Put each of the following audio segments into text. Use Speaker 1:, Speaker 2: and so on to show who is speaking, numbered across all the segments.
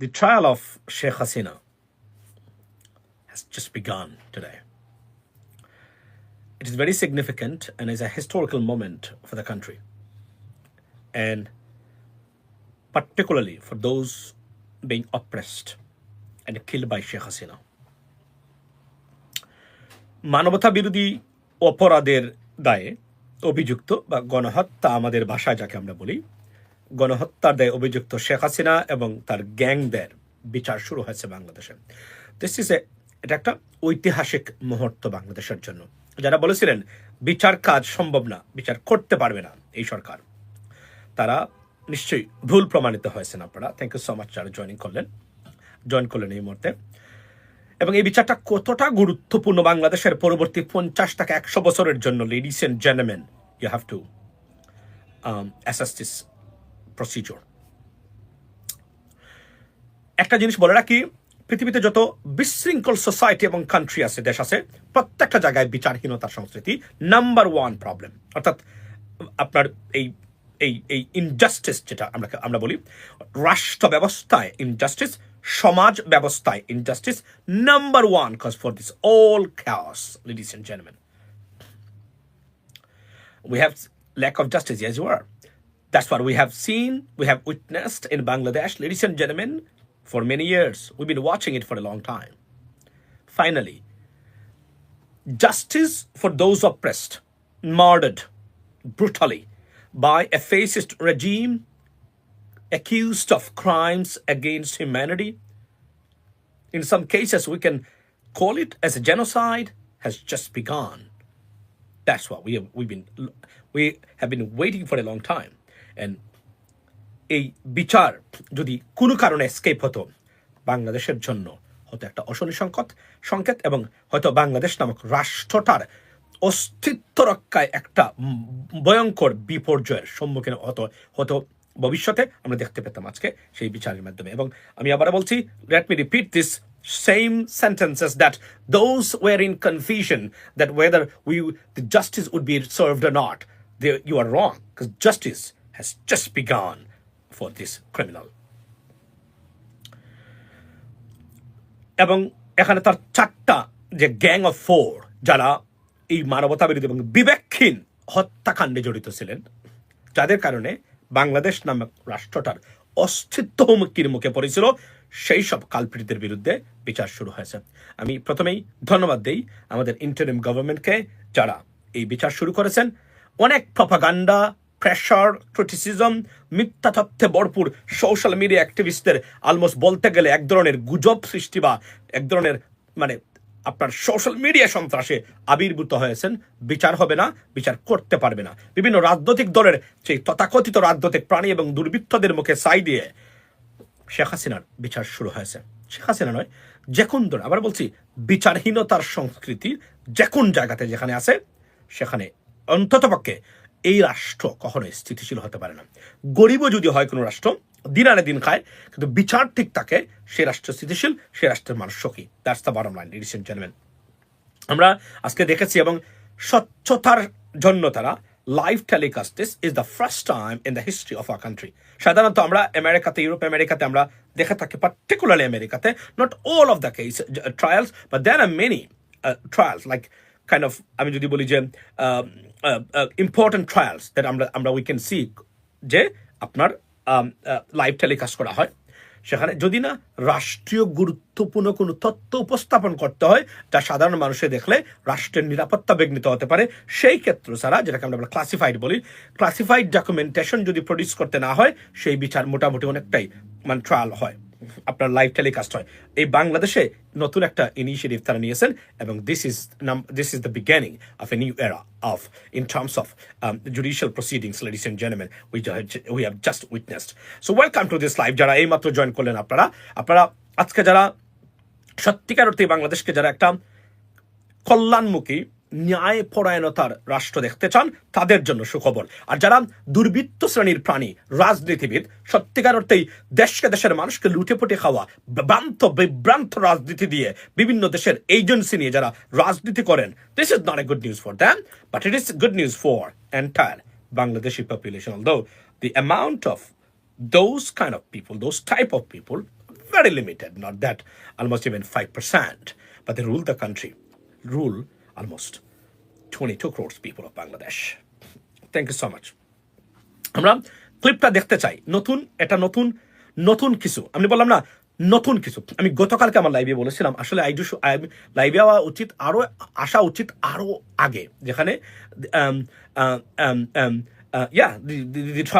Speaker 1: The trial of Sheikh Hasina has just begun today. It is very significant and is a historical moment for the country. And particularly for those being oppressed and killed by Sheikh Hasina. মানবতা বিরোধী অপরাধের দায়ে অভিযুক্ত বা গণহত্যা আমাদের ভাষায় যাকে আমরা বলি গণহত্যার দায়ে অভিযুক্ত শেখ হাসিনা এবং তার গ্যাংদের বিচার শুরু হয়েছে বাংলাদেশে। দিস এটা একটা ঐতিহাসিক মুহূর্ত বাংলাদেশের জন্য। যারা বলেছিলেন, বিচার কাজ সম্ভব না, বিচার করতে পারবে না এই সরকার, তারা নিশ্চয়ই ভুল প্রমাণিত হয়েছেন আপনারা। থ্যাংক ইউ সো মাচ যারা জয়েনিং করলেন জয়েন করলেন এই মুহূর্তে। এবং এই বিচারটা কতটা গুরুত্বপূর্ণ বাংলাদেশের পরবর্তী পঞ্চাশ থেকে একশো বছরের জন্য ladies and gentleman you have to assess procedure একটা জিনিস বলে রাখি, পৃথিবীতে যত বিশৃঙ্খল সোসাইটি এবং কান্ট্রি আছে, দেশ আছে, প্রত্যেকটা জায়গায় বিচারহীনতার সংস্কৃতি নাম্বার ওয়ান প্রবলেম অর্থাৎ আপনার এই এই এই ইনজাস্টিস যেটা আমরা আমরা বলি, রাষ্ট্র ব্যবস্থায় ইনজাস্টিস সমাজ ব্যবস্থায় injustice number one cause for this all chaos, ladies and gentlemen. We have lack of justice you are. That's what we have seen we have witnessed in bangladesh ladies and gentlemen for many years we've been watching it for a long time finally justice for those oppressed murdered brutally by a fascist regime accused of crimes against humanity. In some cases, we can call it as a genocide, has just begun. That's what we have we've been we have been waiting for a long time. এই বিচার যদি কোনো কারণে escape হতো বাংলাদেশের জন্য হতো একটা অশনি সংকট সংকেত এবং হয়তো বাংলাদেশ নামক রাষ্ট্রটার অস্তিত্ব রক্ষায় একটা ভয়ঙ্কর বিপর্যয়ের সম্মুখীন হতো হতো ভবিষ্যতে আমরা দেখতে পেতাম আজকে সেই বিচারের মাধ্যমে। এবং আমি আবার বলছি let me repeat this same sentences that those were in confusion that whether we the justice would be served or not they, you are wrong because justice has just begun for this criminal. এবং এখানে তার চারটা যে gang of four, যারা এই মানবতা বিরোধী এবং বিবেকহীন হত্যাকাণ্ডে জড়িত ছিলেন, যাদের কারণে বাংলাদেশ নামক রাষ্ট্রটার অস্তিত্ব হুমকির মুখে পড়েছিল, সেই সব কালপিটদের বিরুদ্ধে বিচার শুরু হয়েছে। আমি প্রথমেই ধন্যবাদ দেই আমাদের ইন্টারিম গভর্নমেন্টকে যারা এই বিচার শুরু করেছেন। অনেক প্রপাগান্ডা প্রেশার ক্রিটিসিজম মিথ্যা তথ্যে ভরপুর সোশ্যাল মিডিয়া অ্যাক্টিভিস্টদের অলমোস্ট বলতে গেলে এক ধরনের গুজব সৃষ্টি বা এক ধরনের মানে আপনার সোশ্যাল মিডিয়া সন্ত্রাসে আবির্ভূত হয়েছেন। বিচার হবে না, বিচার করতে পারবে না। বিভিন্ন রাজনৈতিক দলের সেই তথাকথিত রাজনৈতিক প্রাণী এবং দুর্বৃত্তদের মুখে সাই দিয়ে শেখ হাসিনার বিচার শুরু হয়েছে। শেখ হাসিনা নয়, যে কোন দল, আবার বলছি বিচারহীনতার সংস্কৃতি যে কোন জায়গাতে যেখানে আছে, সেখানে অন্ততপক্ষে এই রাষ্ট্র কখনোই স্থিতিশীল হতে পারে না। গরিবও যদি হয় কোনো রাষ্ট্র, দিন আনে দিন খায়, কিন্তু বিচার ঠিক থাকে, সে রাষ্ট্র স্থিতিশীল, সে রাষ্ট্রের মানুষ সখী। That's the bottom line ladies gentleman আমরা আজকে দেখেছি এবং স্বচ্ছতার জন্য তারা live telecasts is the first time in the history of our country সাধারণত আমরা আমেরিকাতে, ইউরোপ আমেরিকাতে আমরা দেখে থাকি পার্টিকুলারলি আমেরিকাতে not all of the case trials but there are many trials like kind of আমি যদি বলি যে ইম্পর্টেন্ট ট্রায়ালস দ্যাট আমরা আমরা উই ক্যান সি যে আপনার লাইভ টেলিকাস্ট করা হয়। সেখানে যদি না রাষ্ট্রীয় গুরুত্বপূর্ণ কোনো তথ্য উপস্থাপন করতে হয়, যা সাধারণ মানুষে দেখলে রাষ্ট্রের নিরাপত্তা বিঘ্নিত হতে পারে, সেই ক্ষেত্রে ছাড়া, যেটাকে আমরা ক্লাসিফাইড বলি ক্লাসিফাইড ডকুমেন্টেশন যদি প্রডিউস করতে না হয়, সেই বিচার মোটামুটি অনেকটাই মানে ট্রায়াল হয়। আপনার লাইভ টেলিকাস্ট হয় এই বাংলাদেশে নতুন একটা ইনিশিয়েটিভ তারা নিয়েছেন এবং দিস ইজ নাম this is the beginning of a new era of in terms of judicial proceedings ladies and gentleman we we have just witnessed so welcome to this live যারা এইমাত্র জয়েন করলেন আপনারা আপনারা আজকে যারা সত্যিকার অর্থে বাংলাদেশকে যারা একটা কল্যাণমুখী ন্যায় পরায়ণতার রাষ্ট্র দেখতে চান তাদের জন্য সুখবর। আর যারা দুর্বৃত্ত শ্রেণির প্রাণী রাজনীতিবিদ সত্যিকার অর্থেই দেশকে দেশের মানুষকে লুটে পুটে খাওয়া ভ্রান্ত বিভ্রান্ত রাজনীতি দিয়ে বিভিন্ন দেশের এজেন্সি নিয়ে যারা রাজনীতি করেন this is not a good news for them but it is good news for entire Bangladeshi population, although the amount of those kind of people, those type of people, very limited, not that almost even 5%, but they rule the country, rule almost 22 crores people of Bangladesh. Thank you so much. আমরা ক্লিপটা দেখতে চাই। নতুন এটা নতুন নতুন কিছু। আমি বললাম না নতুন কিছু। আমি গতকালকে আমার লাইভে বলেছিলাম আসলে আই ডু লাইভে হওয়া উচিত আরও আসা উচিত আরও আগে। যেখানে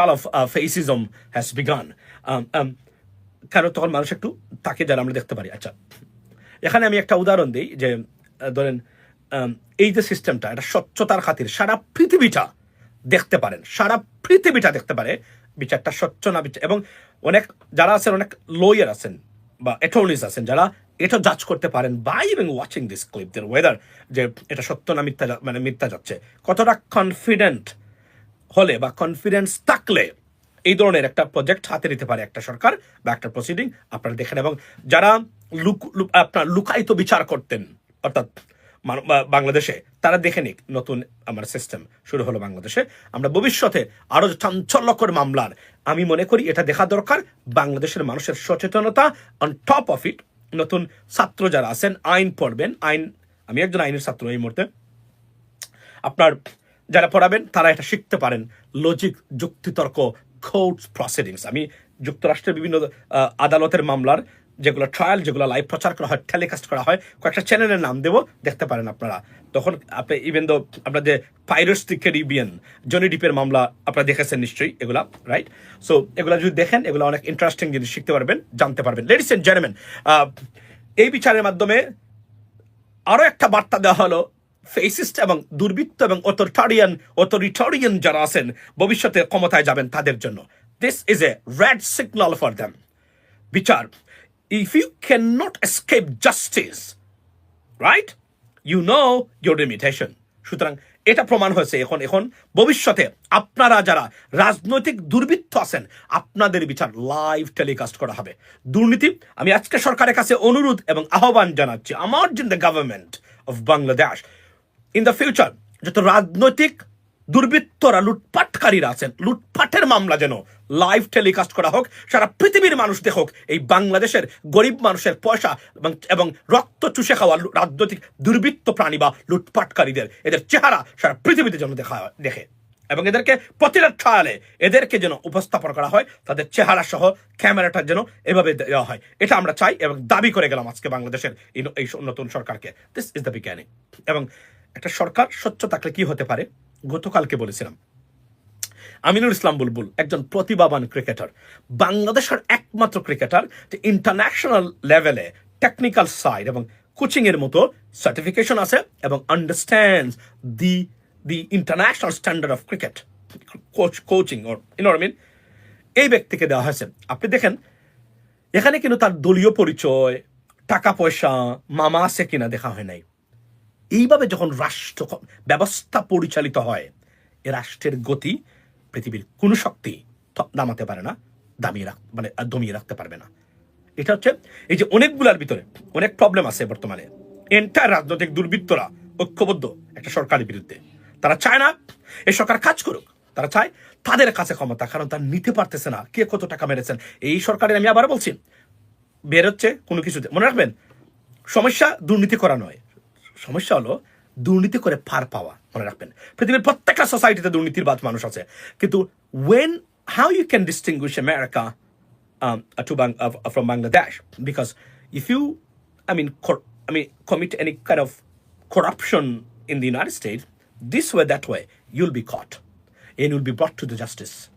Speaker 1: of uh, fascism has begun. Um, um, কারণ তখন মানুষ একটু তাকে যারা আমরা দেখতে পারি। আচ্ছা এখানে আমি একটা উদাহরণ দিই যে ধরেন এই যে সিস্টেমটা এটা স্বচ্ছতার খাতির, সারা পৃথিবীটা দেখতে পারেন, সারা পৃথিবীটা দেখতে পারে, বিচারটা স্বচ্ছ না বিচার এবং অনেক যারা আছেন, অনেক লয়ার আছেন বা অ্যাটর্নিস আছেন, যারা এটা জাজ করতে পারেন বাই এবং watching this clip there whether যে এটা সত্য না মিথ্যা মানে মিথ্যা যাচ্ছে। কতটা কনফিডেন্ট হলে বা কনফিডেন্স থাকলে এই ধরনের একটা প্রজেক্ট হাতে নিতে পারে একটা সরকার বা একটা প্রসিডিং আপনারা দেখেন। এবং যারা লুক আপনার লুকায়িত বিচার করতেন, অর্থাৎ বাংলাদেশে তারা দেখে নিক নতুন আমার সিস্টেম শুরু হলো বাংলাদেশে। আমরা ভবিষ্যতে আরও চাঞ্চল্যকর মামলার, আমি মনে করি এটা দেখা দরকার। বাংলাদেশের মানুষের সচেতনতা অন টপ অফ ইট নতুন ছাত্র যারা আছেন, আইন পড়বেন। আইন আমি একজন আইনের ছাত্র এই মুহূর্তে। আপনার যারা পড়াবেন, তারা এটা শিখতে পারেন। লজিক যুক্তিতর্ক কোর্টস প্রসিডিংস আমি যুক্তরাষ্ট্রের বিভিন্ন আদালতের মামলার যেগুলো ট্রায়াল যেগুলো লাইভ প্রচার করা হয় টেলিকাস্ট করা হয়, কয়েকটা চ্যানেলের নাম দেবো, দেখতে পারেন আপনারা। তখন আপনি ইভেন দো আপনার যে পাইরস দি ক্যারিবিয়ান জনি ডিপের মামলা আপনারা দেখেছেন নিশ্চয়ই, এগুলা রাইট সো এগুলা যদি দেখেন, এগুলো অনেক ইন্টারেস্টিং জিনিস শিখতে পারবেন, জানতে পারবেন। লেডিস এন্ড জেন্টলম্যান এই বিচারের মাধ্যমে আরও একটা বার্তা দেওয়া হলো। ফেসিস্ট এবং দুর্বৃত্ত এবং অথরিটারিয়ান অথরিটারিয়ান যারা আছেন, ভবিষ্যতে ক্ষমতায় যাবেন তাদের জন্য। This is a red signal for them বিচার you can not escape justice right you know your limitation সুতরাং এটা প্রমাণ হয়েছে এখন এখন ভবিষ্যতে আপনারা যারা রাজনৈতিক দুর্বৃত্ত আছেন, আপনাদের বিচার লাইভ টেলিকাস্ট করা হবে। দুর্নীতি, আমি আজকে সরকারের কাছে অনুরোধ এবং আহ্বান জানাচ্ছি, আমার জিন the government of Bangladesh in the future যত রাজনৈতিক দুর্বৃত্তরা লুটপাটকারীরা আছেন। লুটপাটের মামলা যেন লাইভ টেলিকাস্ট করা হোক, সারা পৃথিবীর মানুষ দেখুক, এই বাংলাদেশের গরিব মানুষের পয়সা এবং রক্ত চুষে খাওয়া রাজনৈতিক দুর্বৃত্ত প্রাণী বা লুটপাটকারীদের, এদের চেহারা সারা পৃথিবীতে যেন দেখা দেখে। এবং এদেরকে প্রতিটা ট্রায়ালে এদেরকে যেন উপস্থাপন করা হয়, তাদের চেহারা সহ ক্যামেরাটা যেন এভাবে দেওয়া হয়। এটা আমরা চাই এবং দাবি করে গেলাম আজকে বাংলাদেশের এই নতুন সরকারকে। দিস ইজ দ্য বিজ্ঞানী এবং একটা সরকার স্বচ্ছ থাকলে কি হতে পারে? গতকালকে বলেছিলাম। আমিনুল ইসলাম বুলবুল একজন প্রতিভাবান ক্রিকেটার, বাংলাদেশের একমাত্র ক্রিকেটার যে ইন্টারন্যাশনাল লেভেলে টেকনিক্যাল সাইড এবং কোচিং এর মতো সার্টিফিকেশন আছে এবং understand the the international standard of cricket coach coaching or in এই ব্যক্তিকে দেওয়া হয়েছে। আপনি দেখেন, এখানে কিন্তু তার দলীয় পরিচয়, টাকা পয়সা, মামা আছে কিনা দেখা হয় নাই। এইভাবে যখন রাষ্ট্র ব্যবস্থা পরিচালিত হয়, এ রাষ্ট্রের গতি পৃথিবীর কোনো শক্তি নামাতে পারে না, দামিয়ে রাখ মানে দমিয়ে রাখতে পারবে না। এটা হচ্ছে, এই যে অনেকগুলার ভিতরে অনেক প্রবলেম আছে বর্তমানে। এন্টার রাজনৈতিক দুর্বৃত্তরা ঐক্যবদ্ধ একটা সরকারের বিরুদ্ধে। তারা চায় না এই সরকার কাজ করুক, তারা চায় তাদের কাছে ক্ষমতা, কারণ তারা নিতে পারতেছে না। কে কত টাকা মেরেছেন? এই সরকারের আমি আবার বলছি, বের হচ্ছে কোনো কিছুতে। মনে রাখবেন, সমস্যা দুর্নীতি করা নয়। সমস্যা হলো দুর্নীতি করে পার পাওয়া মনে রাখবেন পৃথিবীর প্রত্যেকটা সোসাইটিতে দুর্নীতির বাদ মানুষ আছে কিন্তু when how you can distinguish America um, uh, from Bangladesh because if you, I mean, cor- I mean, commit any kind of corruption in the United States, this way, that way, you'll be caught and you'll be brought to the justice.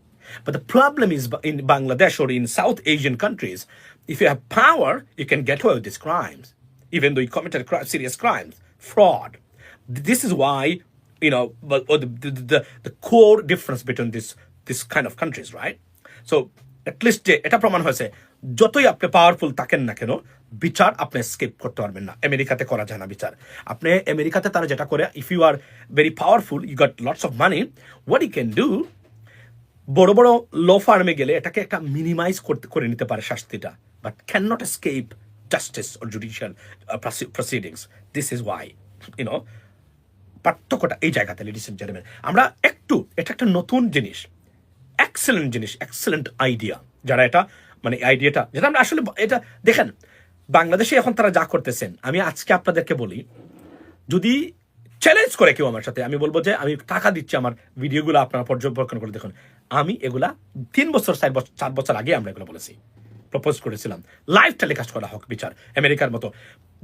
Speaker 1: But the problem is in Bangladesh or in South Asian countries, if you have power, you can get away with these crimes, even though you committed serious crimes, fraud. This is why, you know, but the, the, the, the core difference between this this kind of countries, right? So at least যে এটা প্রমাণ হয়েছে যতই আপনি powerful থাকেন না কেন বিচার আপনি স্কিপ করতে পারবেন না আমেরিকাতে করা যায় না বিচার আপনি আমেরিকাতে তারা যেটা করে if you are very powerful you got lots of money what you can do বড় বড় ল ফার্মে গেলে এটাকে একটা মিনিমাইজ করতে করে নিতে পারে শাস্তিটা but can not escape justice or judicial proceedings this is why you know পার্থক্যটা এই জায়গাতে লেডিস এন্ড জেন্টলম্যান আমরা একটু, এটা একটা নতুন জিনিস এক্সেলেন্ট জিনিস এক্সেলেন্ট আইডিয়া যারা এটা মানে আইডিয়াটা যেটা আমরা আসলে, এটা, দেখেন, বাংলাদেশে এখন তারা যা করতেছেন, আমি আজকে আপনাদেরকে বলি, যদি চ্যালেঞ্জ করে কেউ আমার সাথে, আমি বলব যে, আমি টাকা দিচ্ছি আমার ভিডিওগুলো আপনারা পর্যবেক্ষণ করে দেখুন। আমি এগুলা তিন বছর, চার বছর চার বছর আগে আমরা এগুলো বলেছি প্রপোজ করেছিলাম। লাইভ টেলিকাস্ট করা হোক বিচার আমেরিকার মতো।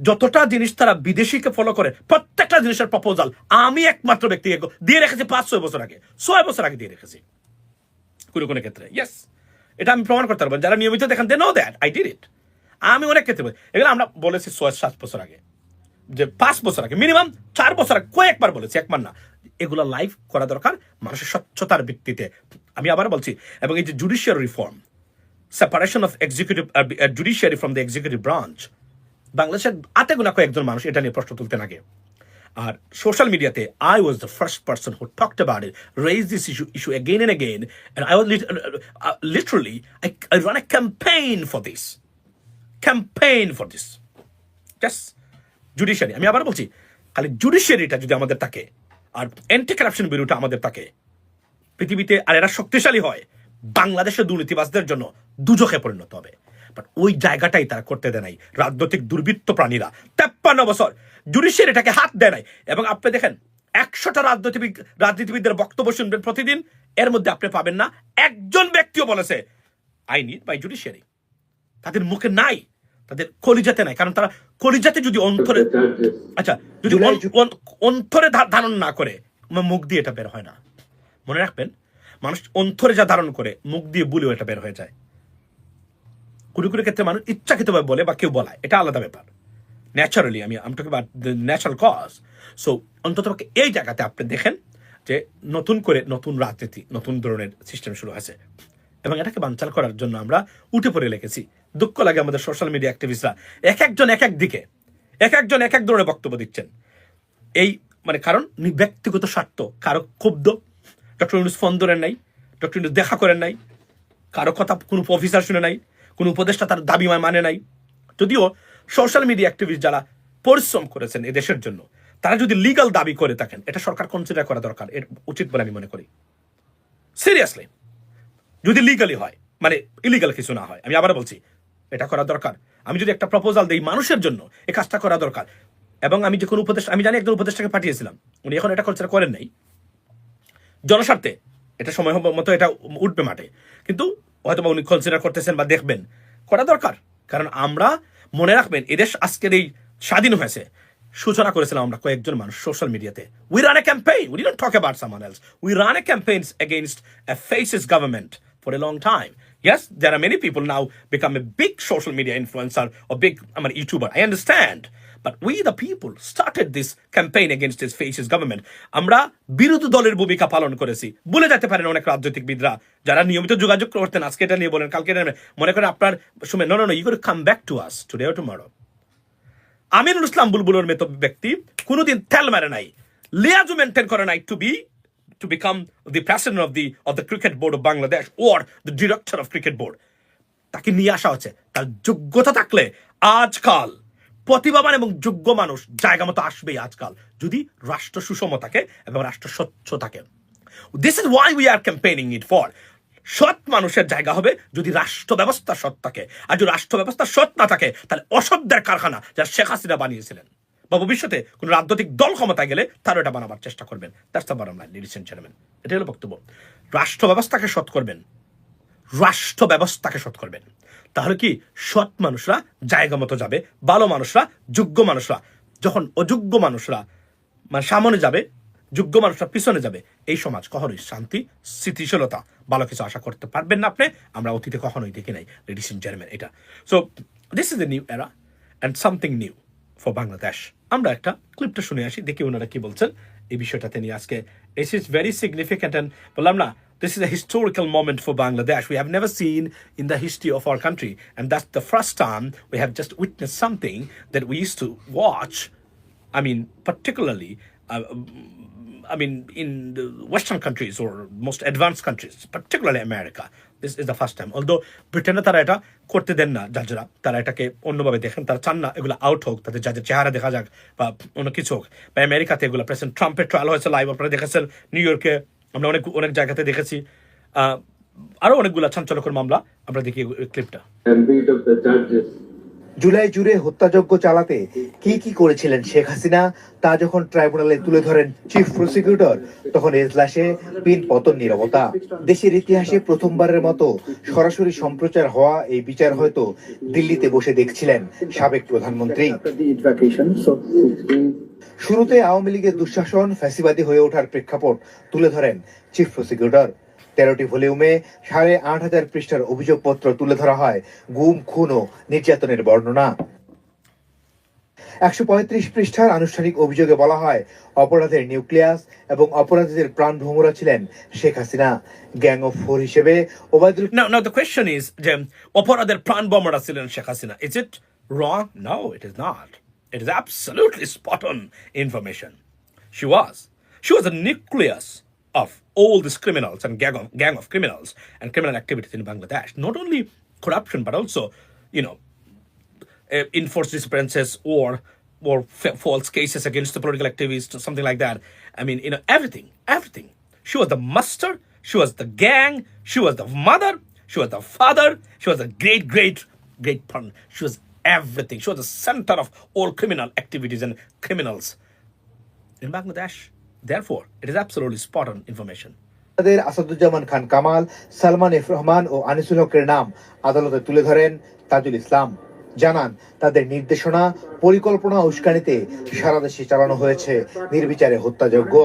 Speaker 1: যতটা জিনিস তারা বিদেশিকে ফলো করে, প্রত্যেকটা জিনিসের প্রপোজাল আমি একমাত্র ব্যক্তিকে দিয়ে রেখেছি পাঁচ, ছয় বছর আগে। ছয় বছর আগে দিয়ে রেখেছি। কোনো কোনো ক্ষেত্রে ইয়েস এটা আমি প্রমাণ করতে পারব। যারা নিয়মিত দেখেন they know that I did it আমি অনেক ক্ষেত্রে বলি। এগুলো আমরা বলেছি ছয়, সাত বছর আগে। যে পাঁচ বছর আগে মিনিমাম চার বছর আগে, কয়েকবার বলেছি, একবার না। এগুলো লাইভ করা দরকার মানুষের স্বচ্ছতার ভিত্তিতে। আমি আবার বলছি, এবং এই যে judicial reform separation of executive judiciary from the executive branch বাংলাদেশের আতে গোনা কয়েকজন মানুষ এটা নিয়ে প্রশ্ন তুলতেন আগে। আর সোশ্যাল মিডিয়াতে I was the first person who talked about it raise this issue issue again and again and I was literally I ran a campaign for this campaign for this just judiciary আমি আবার বলছি, খালি জুডিশিয়ারিটা যদি আমাদের থাকে, আর anti corruption ব্যুরোটা আমাদের থাকে, পৃথিবীতে, আর এরা শক্তিশালী হয়, বাংলাদেশের দুর্নীতিবাজদের জন্য দুজখে পরিণত হবে। বাট ওই জায়গাটাই তারা করতে দেয় নাই। রাজনৈতিক দুর্বৃত্ত প্রাণীরা। তেপ্পান্ন বছর জুডিশিয়ারি এটাকে হাত দেয় নাই। এবং আপনি দেখেন একশোটা রাজনীতিবিদ রাজনীতিবিদদের বক্তব্য শুনবেন প্রতিদিন। এর মধ্যে আপনি পাবেন না একজন ব্যক্তিও বলেছে আই নিড বাই জুডিশিয়ারি তাদের মুখে নাই তাদের কলিজাতে নাই। কারণ তারা কলিজাতে যদি অন্তরে আচ্ছা যদি অন- অন- অন্তরে ধারণ না করে মুখ দিয়ে এটা বের হয় না। মনে রাখবেন মানুষ অন্তরে যা ধারণ করে মুখ দিয়ে বলেও এটা বের হয়ে যায়। কোনো ক্ষেত্রে মানুষ ইচ্ছাকৃতভাবে বলে বা কেউ বলায়। এটা আলাদা ব্যাপার। ন্যাচারালি আমি আমি টকিং ন্যাচারাল কজ সো অন্তত এই জায়গাতে আপনি দেখেন যে নতুন করে নতুন রাজনীতি, নতুন ধরনের সিস্টেম শুরু হয়েছে। এবং এটাকে বানচাল করার জন্য আমরা উঠে পড়ে লেগেছি। দুঃখ লাগে আমাদের সোশ্যাল মিডিয়া অ্যাক্টিভিস্টরা এক একজন এক এক দিকে, এক একজন এক এক ধরনের বক্তব্য দিচ্ছেন। এই মানে কারণ নি- ব্যক্তিগত স্বার্থ। কারও ক্ষুব্ধ, ডক্টর ইউনুস ফোন ধরেন নাই, ডক্টর ইউনুস দেখা করেন নাই, কারও কথা কোনো অফিসার শুনে নাই কোনো উপদেষ্টা তার দাবি মানে নাই। যদিও সোশ্যাল মিডিয়া অ্যাক্টিভিস্ট যারা পরিশ্রম করেছেন এদেশের জন্য, তারা যদি লিগাল দাবি করে থাকেন, এটা সরকার কনসিডার করা দরকার, এর উচিত বলে আমি মনে করি। সিরিয়াসলি যদি লিগালি হয় মানে ইলিগাল কিছু না হয়, আমি আবার বলছি, এটা করা দরকার। আমি যদি একটা প্রপোজাল দিই মানুষের জন্য এই কাজটা করা দরকার। এবং আমি যে কোনো উপদেশ আমি জানি একজন উপদেষ্টাকে পাঠিয়েছিলাম, উনি এখন এটা কনসিডার করেন নাই। জনস্বার্থে, এটা সময় মতো এটা উঠবে মাঠে। কিন্তু হয়তো বা উনি কনসিডার করতেছেন বা দেখবেন করা দরকার কারণ আমরা মনে রাখবেন এদেশ আজকের এই স্বাধীন হয়েছে সূচনা করেছিলাম আমরা কয়েকজন মানুষ সোশ্যাল মিডিয়াতে we run a campaign we don't talk about someone else we run a campaign against a fascist government for a long time. Yes, there are many people now become a big social media influencer or I mean, YouTuber. I understand. But we, the people, started this campaign against this fascist government. আমরা বিরোধী দলের ভূমিকা পালন করেছি। বলে যেতে পারেন অনেক রাজনৈতিক রাজনৈতিকবিদরা যারা নিয়মিত যোগাযোগ করতেন আজকে এটা নিয়ে বলেন কালকে এটা মনে করেন আপনার শুনে no no you come back to us today or tomorrow Aminul Islam বুলবুলের মতো ব্যক্তি কোনোদিন তেল মারে নাই। লিয়াজু মেনটেন করে নাই to be to become the president of the of the cricket board of Bangladesh or the director of cricket board তাকে নিয়ে আসা হচ্ছে। তার যোগ্যতা থাকলে আজকাল প্রতিভাবান এবং যোগ্য মানুষ জায়গা মতো আসবেই আজকাল, যদি রাষ্ট্র সুষম থাকে এবং রাষ্ট্র স্বচ্ছ থাকে। This is why we are campaigning it for সৎ মানুষের জায়গা হবে যদি রাষ্ট্র ব্যবস্থা সৎ থাকে। আর যদি রাষ্ট্র ব্যবস্থা সৎ না থাকে, তাহলে অসভ্যের কারখানা যা শেখ হাসিনা বানিয়েছিলেন বা ভবিষ্যতে কোনো রাজনৈতিক দল ক্ষমতায় গেলে তারও এটা বানাবার চেষ্টা করবেন। এন্ড এটা হলো বক্তব্য। রাষ্ট্র ব্যবস্থাকে সৎ করবেন। রাষ্ট্র ব্যবস্থাকে সৎ করবেন। তাহলে কি সৎ মানুষরা জায়গা মতো যাবে, ভালো মানুষরা যোগ্য মানুষরা। যখন অযোগ্য মানুষরা মানে সামনে যাবে, যোগ্য মানুষরা পিছনে যাবে, এই সমাজ কখনোই শান্তি, স্থিতিশীলতা, ভালো কিছু আশা করতে পারবেন না আপনি। আমরা অতীতে কখনোই দেখি নাই লেডিস ইন চেয়ারম্যান এটা। So this is the new era and something new for Bangladesh আমরা একটা ক্লিপটা শুনে আসি, দেখি ওনারা কি বলছেন। এই বিষয়টাতে নিয়ে আজকে this is very significant and বললাম না this is a historical moment for Bangladesh. We have never seen in the history of our country, and that's the first time we have just witnessed something that we used to watch. I mean, particularly, uh, I mean, in the Western countries or most advanced countries, particularly America. This is the first time. Although ব্রিটেনে তারা এটা করতে দেন না জাজরা তারা এটাকে অন্যভাবে দেখেন তারা চান না এগুলো আউট হোক তাদের জাজের চেহারা দেখা যাক বা অন্য কিছু হোক বা আমেরিকাতে এগুলো প্রেসিডেন্ট ট্রাম্পের ট্রায়াল হয়েছে লাইভ আপনারা দেখেছেন নিউ ইয়র্কে আমরা অনেক অনেক জায়গাতে দেখেছি। আরও অনেকগুলো চাঞ্চল্যকর মামলা। আমরা দেখি ক্লিপটা
Speaker 2: জুলাই জুড়ে হত্যাযজ্ঞ চালাতে কি কি করেছিলেন শেখ হাসিনা, তা যখন ট্রাইব্যুনালে তুলে ধরেন চিফ প্রসিকিউটর, তখন এজলাসে পিন পতন নীরবতা। দেশের ইতিহাসে প্রথমবারের মতো সরাসরি সম্প্রচার হওয়া এই বিচার হয়তো দিল্লিতে বসে দেখছিলেন সাবেক প্রধানমন্ত্রী। শুরুতে আওয়ামী লীগের দুঃশাসন ফ্যাসিবাদী হয়ে ওঠার প্রেক্ষাপট তুলে ধরেন চিফ প্রসিকিউটর। তেরোটি ভলিউমে সাড়ে আট হাজার পৃষ্ঠার অভিযোগপত্র তুলে ধরা হয়। গুম খুন ও নির্যাতনের বর্ণনা। একশো পঁয়ত্রিশ পৃষ্ঠার আনুষ্ঠানিক অভিযোগে বলা হয়, অপরাধের নিউক্লিয়াস এবং অপরাধীদের প্রাণ ভ্রমরা ছিলেন Sheikh Hasina. Gang of four হিসেবে Obaidul
Speaker 1: now the question is যে অপরাধের প্রাণ বোমারা ছিলেন Sheikh Hasina. Is it wrong no it is not it is absolutely spot on information she was she was the nucleus of all these criminals and gang of, gang of criminals and criminal activities in Bangladesh. Not only corruption, but also, you know, uh, enforced disappearances or or fa- false cases against the political activists or something like that. I mean, you know, everything, everything. She was the master. She was the gang. She was the mother. She was the father. She was the great, great, great partner. She was everything. She was the center of all criminal activities and criminals in Bangladesh. Therefore, it is absolutely spot on information.
Speaker 2: তাদের Asaduzzaman Khan Kamal Salman F Rahman ও আনিসুল হকের নাম আদালতে তুলে ধরেন তাজুল ইসলাম। জানান তাদের নির্দেশনা পরিকল্পনা উস্কানিতে সারা দেশে চালানো হয়েছে। নির্বিচারে হত্যাযজ্ঞ।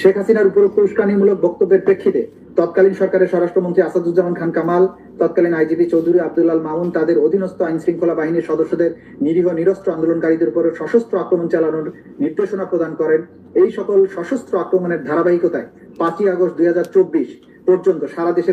Speaker 3: শেখ হাসিনার উপর উস্কানিমূলক বক্তব্যের প্রেক্ষিতে তৎকালীন সরকারের স্বরাষ্ট্রমন্ত্রী আসাদুজ্জামান খান কামাল, তৎকালীন আইজিপি চৌধুরী আব্দুল্লাল মামুন তাদের অধীনস্থ আইন শৃঙ্খলা বাহিনীর সদস্যদের নিরীহ নিরস্ত্র আন্দোলনকারীদের উপর সশস্ত্র আক্রমণ চালানোর নির্দেশনা প্রদান করেন। এই সকল সশস্ত্র আক্রমণের ধারাবাহিকতায় পাঁচই আগস্ট দুই হাজার চব্বিশ পর্যন্ত সারা দেশে